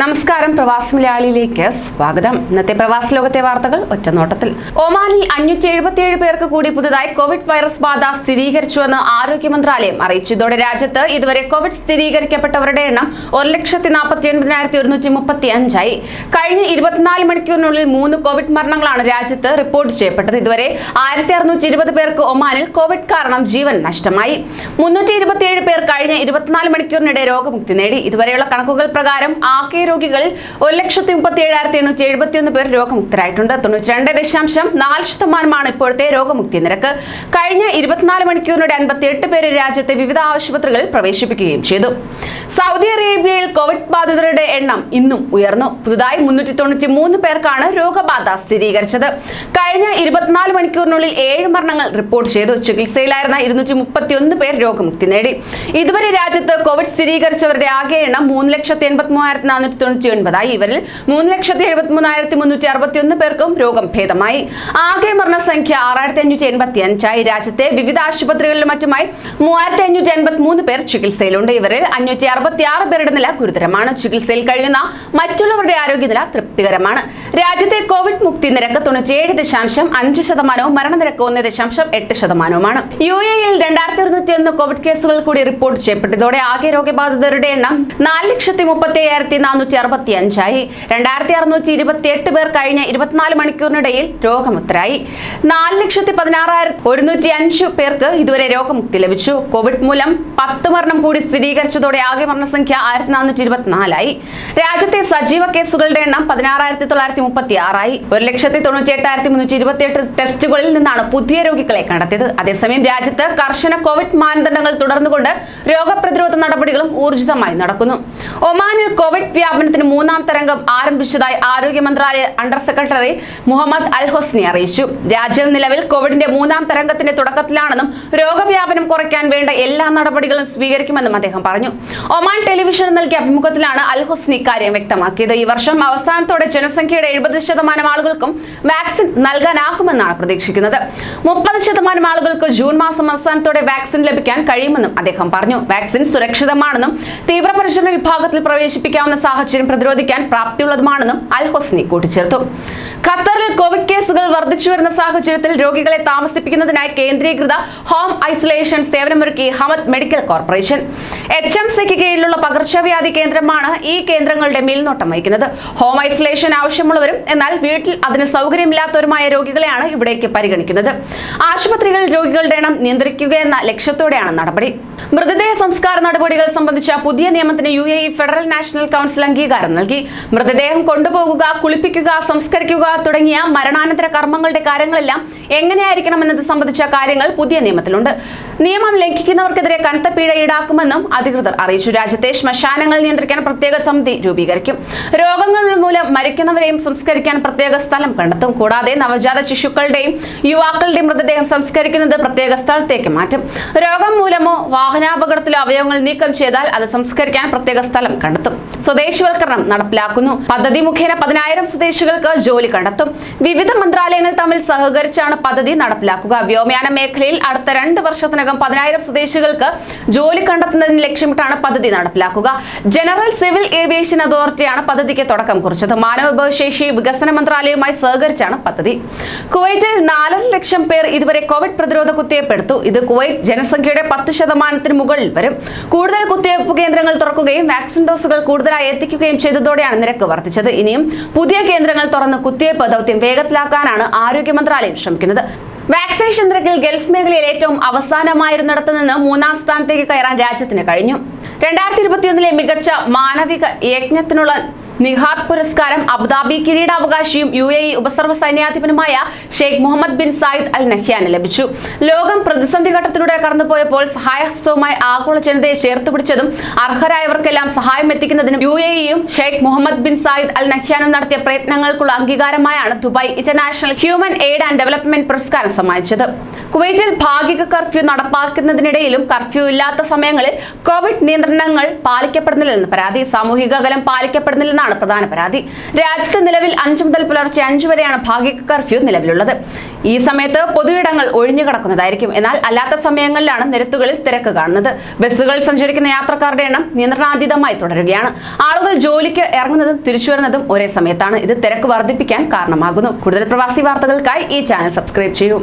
നമസ്കാരം പ്രവാസി മലയാളിയിലേക്ക് സ്വാഗതം. ഇന്നത്തെ പ്രവാസ ലോകത്തെ വാർത്തകൾ ഒറ്റനോട്ടത്തിൽ. ഒമാനിൽ അഞ്ഞൂറ്റി എഴുപത്തിയേഴ് പേർക്ക് കൂടി പുതുതായി കോവിഡ് വൈറസ് ബാധ സ്ഥിരീകരിച്ചുവെന്ന് ആരോഗ്യ മന്ത്രാലയം അറിയിച്ചു. ഇതോടെ രാജ്യത്ത് ഇതുവരെ കോവിഡ് സ്ഥിരീകരിക്കപ്പെട്ടവരുടെ എണ്ണം ഒരു ലക്ഷത്തി നാൽപ്പത്തി ഒൻപതിനായിരത്തി ഒരുന്നൂറ്റി മുപ്പത്തി അഞ്ചായി കഴിഞ്ഞ ഇരുപത്തിനാല് മണിക്കൂറിനുള്ളിൽ മൂന്ന് കോവിഡ് മരണങ്ങളാണ് രാജ്യത്ത് റിപ്പോർട്ട് ചെയ്യപ്പെട്ടത്. ഇതുവരെ ആയിരത്തി അറുന്നൂറ്റി ഇരുപത് പേർക്ക് ഒമാനിൽ കോവിഡ് കാരണം ജീവൻ നഷ്ടമായി. മുന്നൂറ്റി ഇരുപത്തിയേഴ് പേർ കഴിഞ്ഞ ഇരുപത്തിനാല് മണിക്കൂറിനിടെ രോഗമുക്തി നേടി. ഇതുവരെയുള്ള കണക്കുകൾ പ്രകാരം ആകെ രോഗികളിൽ ഒരു ലക്ഷത്തി മുപ്പത്തി ഏഴായിരത്തി എണ്ണൂറ്റി എഴുപത്തിയൊന്ന് പേർ രോഗമുക്തരായിട്ടുണ്ട്. തൊണ്ണൂറ്റി രണ്ട് ദശാംശം നാല് ശതമാനമാണ് ഇപ്പോഴത്തെ രോഗമുക്തി നിരക്ക്. കഴിഞ്ഞ ഇരുപത്തിനാല് മണിക്കൂറിനിടെ അൻപത്തി എട്ട് പേരെ രാജ്യത്തെ വിവിധ ആശുപത്രികളിൽ പ്രവേശിപ്പിക്കുകയും ചെയ്തു. സൗദി അറേബ്യയിൽ കോവിഡ് ബാധിതരുടെ എണ്ണം ഇന്നും ഉയർന്നു. പുതുതായി മുന്നൂറ്റി തൊണ്ണൂറ്റി മൂന്ന് പേർക്കാണ് രോഗബാധ സ്ഥിരീകരിച്ചത്. കഴിഞ്ഞ ഇരുപത്തിനാല് മണിക്കൂറിനുള്ളിൽ ഏഴ് മരണങ്ങൾ റിപ്പോർട്ട് ചെയ്തു. ചികിത്സയിലായിരുന്ന ഇരുന്നൂറ്റി മുപ്പത്തി ഒന്ന് പേർ രോഗമുക്തി നേടി. ഇതുവരെ രാജ്യത്ത് കോവിഡ് സ്ഥിരീകരിച്ചവരുടെ ആകെ എണ്ണം മൂന്ന് ലക്ഷത്തി എൺപത്തി മൂവായിരത്തി നാനൂറ്റി തൊണ്ണൂറ്റി ഒൻപതായി ഇവരിൽ മൂന്ന് ലക്ഷത്തി എഴുപത്തി മൂന്നായിരത്തി മുന്നൂറ്റി അറുപത്തി ഒന്ന് പേർക്കും രോഗം ഭേദമായി. ആകെ മരണസംഖ്യ ആറായിരത്തി അഞ്ഞൂറ്റി എൺപത്തി അഞ്ചായി രാജ്യത്തെ വിവിധ ആശുപത്രികളിലും മറ്റുമായി മൂവായിരത്തി അഞ്ഞൂറ്റി എൺപത്തി മൂന്ന് പേർ ചികിത്സയിലുണ്ട്. ഇവരിൽ അഞ്ഞൂറ്റി അറുപത്തി ആറ് പേരുടെ നില ഗുരുതരമാണ്. ചികിത്സയിൽ കഴിയുന്ന മറ്റുള്ളവരുടെ ആരോഗ്യനില തൃപ്തികരമാണ്. രാജ്യത്തെ കോവിഡ് മുക്തി നിരക്ക് തൊണ്ണൂറ്റിയേഴ് ദശാംശം അഞ്ച് ശതമാനവും മരണനിരക്ക് ഒന്ന് ദശാംശം എട്ട് ശതമാനവുമാണ്. യു എയിൽ രണ്ടായിരത്തി ഇരുന്നൂറ്റി ഒന്ന് കോവിഡ് കേസുകൾ കൂടി റിപ്പോർട്ട് ചെയ്യപ്പെട്ടതോടെ ആകെ രോഗബാധിതരുടെ എണ്ണം നാല് ലക്ഷത്തി മുപ്പത്തി അയ്യായിരത്തി നാനൂറ്റി അറുപത്തി അഞ്ചായി രണ്ടായിരത്തി അറുന്നൂറ്റി ഇരുപത്തി എട്ട് പേർ കഴിഞ്ഞ ഇരുപത്തിനാല് മണിക്കൂറിനിടയിൽ രോഗമുക്തരായി. നാല് ലക്ഷത്തി പതിനാറായിരത്തി ഒരുന്നൂറ്റി അഞ്ച് പേർക്ക് ഇതുവരെ രോഗമുക്തി ലഭിച്ചു. കോവിഡ് മൂലം പത്ത് മരണം കൂടി സ്ഥിരീകരിച്ചതോടെ ആകെ മരണസംഖ്യ ആയിരത്തി നാനൂറ്റി ഇരുപത്തിനാലായി രാജ്യത്തെ സജീവ കേസുകളുടെ എണ്ണം പതിനാറായിരത്തി തൊള്ളായിരത്തി മുപ്പത്തി ആറായി ഒരു ലക്ഷത്തി തൊണ്ണൂറ്റി എട്ടായിരത്തി മുന്നൂറ്റി ഇരുപത്തി എട്ട് ടെസ്റ്റുകളിൽ നിന്നാണ് പുതിയ രോഗികളെ കണ്ടെത്തിയത്. അതേസമയം രാജ്യത്ത് കർശന കോവിഡ് മാനദണ്ഡങ്ങൾ തുടർന്നുകൊണ്ട് രോഗപ്രതിരോധ നടപടികളും ഊർജിതമായി നടക്കുന്നു. ഒമാനിൽ കോവിഡ് വ്യാപനത്തിന് മൂന്നാം തരംഗം ആരംഭിച്ചതായി ആരോഗ്യ മന്ത്രാലയ under secretary Muhammad Al Hosni അറിയിച്ചു. രാജ്യം നിലവിൽ കോവിഡിന്റെ മൂന്നാം തരംഗത്തിന്റെ തുടക്കത്തിലാണെന്നും രോഗവ്യാപനം കുറയ്ക്കാൻ വേണ്ട എല്ലാ നടപടികളും സ്വീകരിക്കുമെന്നും അദ്ദേഹം പറഞ്ഞു. ഒമാൻ ടെലിവിഷന് നൽകിയ അഭിമുഖത്തിലാണ് അൽ ഹൊസ്നി ഇക്കാര്യം വ്യക്തമാക്കിയത്. ഈ വർഷം അവസാനത്തോടെ ജനസംഖ്യയുടെ എഴുപത് ശതമാനം ആളുകൾക്കും വാക്സിൻ നൽകാനാകുമെന്നാണ് പ്രതീക്ഷിക്കുന്നത്. മുപ്പത് ശതമാനം ആളുകൾക്ക് ജൂൺ മാസം അവസാനത്തോടെ വാക്സിൻ ലഭിക്കാൻ കഴിയുമെന്നും അദ്ദേഹം പറഞ്ഞു. വാക്സിൻ സുരക്ഷിതമാണെന്നും തീവ്രപരിചരണ വിഭാഗത്തിൽ പ്രവേശിപ്പിക്കാവുന്ന സാഹചര്യം പ്രതിരോധിക്കാൻ പ്രാപ്തിയുള്ളതുമാണെന്നും അൽ ഹൊസ്നി കൂട്ടിച്ചേർത്തു. ഖത്തറിൽ കോവിഡ് കേസുകൾ വർദ്ധിച്ചു വരുന്ന സാഹചര്യത്തിൽ രോഗികളെ താമസിപ്പിക്കുന്നതിനായി കേന്ദ്രീകൃത home isolation സേവനമൊരുക്കി Hamad medical corporation. H M സിക്ക് കീഴിലുള്ള പകർച്ചവ്യാധി കേന്ദ്രമാണ് ഈ കേന്ദ്രങ്ങളുടെ മേൽനോട്ടം വഹിക്കുന്നത്. ഹോം ഐസൊലേഷൻ ആവശ്യമുള്ളവരും എന്നാൽ വീട്ടിൽ അതിന് സൗകര്യമില്ലാത്തവരുമായ രോഗികളെയാണ് ഇവിടേക്ക് പരിഗണിക്കുന്നത്. ആശുപത്രികളിൽ രോഗികളുടെ എണ്ണം നിയന്ത്രിക്കുക എന്ന ലക്ഷ്യത്തോടെയാണ് നടപടി. മൃതദേഹ സംസ്കാര നടപടികൾ സംബന്ധിച്ച പുതിയ നിയമത്തിന് U A E federal national council അംഗീകാരം നൽകി. മൃതദേഹം കൊണ്ടുപോകുക കുളിപ്പിക്കുക സംസ്കരിക്കുക തുടങ്ങിയ മരണാനന്തര കർമ്മങ്ങളുടെ കാര്യങ്ങളെല്ലാം എങ്ങനെയായിരിക്കണം എന്നത് സംബന്ധിച്ച കാര്യങ്ങൾ പുതിയ നിയമത്തിലുണ്ട്. നിയമം ലംഘിക്കുന്നവർക്കെതിരെ കനത്ത പിഴ ഈടാക്കുമെന്നും അധികൃതർ അറിയിച്ചു. രാജ്യത്തെ ശ്മശാനങ്ങൾ നിയന്ത്രിക്കാൻ പ്രത്യേക സമിതി രൂപീകരിക്കും. രോഗങ്ങൾ മൂലം മരിക്കുന്നവരെയും സംസ്കരിക്കാൻ പ്രത്യേക സ്ഥലം കണ്ടെത്തും. കൂടാതെ നവജാത ശിശുക്കളുടെയും യുവാക്കളുടെയും മൃതദേഹം സംസ്കരിക്കുന്നത് പ്രത്യേക സ്ഥലത്തേക്ക് മാറ്റും. രോഗം മൂലമോ വാഹനാപകടത്തിലോ അവയവങ്ങൾ നീക്കം ചെയ്താൽ അത് സംസ്കരിക്കാൻ പ്രത്യേക സ്ഥലം കണ്ടെത്തും. സ്വദേശിവൽക്കരണം നടപ്പിലാക്കുന്നു. പദ്ധതി മുഖേന പതിനായിരം സ്വദേശികൾക്ക് ജോലി കണ്ടെത്തും. വിവിധ മന്ത്രാലയങ്ങൾ തമ്മിൽ സഹകരിച്ചാണ് പദ്ധതി നടപ്പിലാക്കുക. വ്യോമയാന മേഖലയിൽ അടുത്ത രണ്ട് വർഷത്തിനകം പതിനായിരം സ്വദേശികൾക്ക് ജോലി കണ്ടെത്തുന്നതിന് ലക്ഷ്യമിട്ടാണ് പദ്ധതി നടപ്പിലാക്കുക. ജനറൽ സിവിൽ ഏവിയേഷൻ അതോറിറ്റിയാണ് പദ്ധതിക്ക് തുടക്കം കുറിച്ചത്. മാനവവിഭവശേഷി വികസന മന്ത്രാലയവുമായി സഹകരിച്ചാണ് പദ്ധതി. കുവൈറ്റിൽ നാലര ലക്ഷം പേർ ഇതുവരെ കോവിഡ് പ്രതിരോധ കുത്തിവയ്പ് എടുത്തു ഇത് കുവൈറ്റ് ജനസംഖ്യയുടെ പത്ത് ശതമാനത്തിന് മുകളിൽ വരും. കൂടുതൽ കുത്തിവയ്പ് കേന്ദ്രങ്ങൾ തുറക്കുകയും വാക്സിൻ ഡോസുകൾ കൂടുതലായി എത്തിക്കുകയും ചെയ്തതോടെയാണ് നിരക്ക് വർദ്ധിച്ചത്. ഇനിയും പുതിയ കേന്ദ്രങ്ങൾ തുറന്ന് കുത്തിവയ്പ് ദൗത്യം വേഗത്തിലാക്കാനാണ് ആരോഗ്യ മന്ത്രാലയം ശ്രമിക്കുന്നത്. വാക്സിനേഷൻ നിരക്കിൽ ഗൾഫ് മേഖലയിൽ ഏറ്റവും അവസാനമായിരുന്നിടത്ത് നിന്ന് മൂന്നാം സ്ഥാനത്തേക്ക് കയറാൻ രാജ്യത്തിന് കഴിഞ്ഞു. രണ്ടായിരത്തി ഇരുപത്തിയൊന്നിലെ മികച്ച മാനവിക യജ്ഞത്തിനുള്ള നിഹാദ് പുരസ്കാരം അബുദാബി കിരീടാവകാശിയും യു എ ഇ ഉപസർവ സൈന്യാധിപനുമായ Sheikh Muhammad bin Zayed Al നഹ്യാന് ലഭിച്ചു. ലോകം പ്രതിസന്ധി ഘട്ടത്തിലൂടെ കടന്നുപോയപ്പോൾ സഹായഹസ്തവുമായി ആഗോള ജനതയെ ചേർത്ത് പിടിച്ചതും അർഹരായവർക്കെല്ലാം സഹായം എത്തിക്കുന്നതിനും U A ഇയും Sheikh Muhammad bin Zayed Al നഹ്യാനും നടത്തിയ പ്രയത്നങ്ങൾക്കുള്ള അംഗീകാരമായാണ് Dubai international human aid and development പുരസ്കാരം സമ്മാനിച്ചത്. കുവൈറ്റിൽ ഭാഗിക കർഫ്യൂ നടപ്പാക്കുന്നതിനിടയിലും കർഫ്യൂ ഇല്ലാത്ത സമയങ്ങളിൽ കോവിഡ് നിയന്ത്രണങ്ങൾ പാലിക്കപ്പെടുന്നില്ലെന്ന് പരാതി. സാമൂഹിക അകലം പാലിക്കപ്പെടുന്നില്ലെന്നാണ് എന്നാണ് പ്രധാന പരാതി. രാജ്യത്ത് നിലവിൽ അഞ്ചു മുതൽ പുലർച്ചെ അഞ്ചു വരെയാണ് ഭാഗിക കർഫ്യൂ നിലവിലുള്ളത്. ഈ സമയത്ത് പൊതുയിടങ്ങൾ ഒഴിഞ്ഞു കിടക്കുന്നതായിരിക്കും. എന്നാൽ അല്ലാത്ത സമയങ്ങളിലാണ് നിരത്തുകളിൽ തിരക്ക് കാണുന്നത്. ബസ്സുകളിൽ സഞ്ചരിക്കുന്ന യാത്രക്കാരുടെ എണ്ണം നിയന്ത്രണാതീതമായി തുടരുകയാണ്. ആളുകൾ ജോലിക്ക് ഇറങ്ങുന്നതും തിരിച്ചു വരുന്നതും ഒരേ സമയത്താണ്. ഇത് തിരക്ക് വർദ്ധിപ്പിക്കാൻ കാരണമാകുന്നു. കൂടുതൽ പ്രവാസി വാർത്തകൾക്കായി ഈ ചാനൽ സബ്സ്ക്രൈബ് ചെയ്യൂ.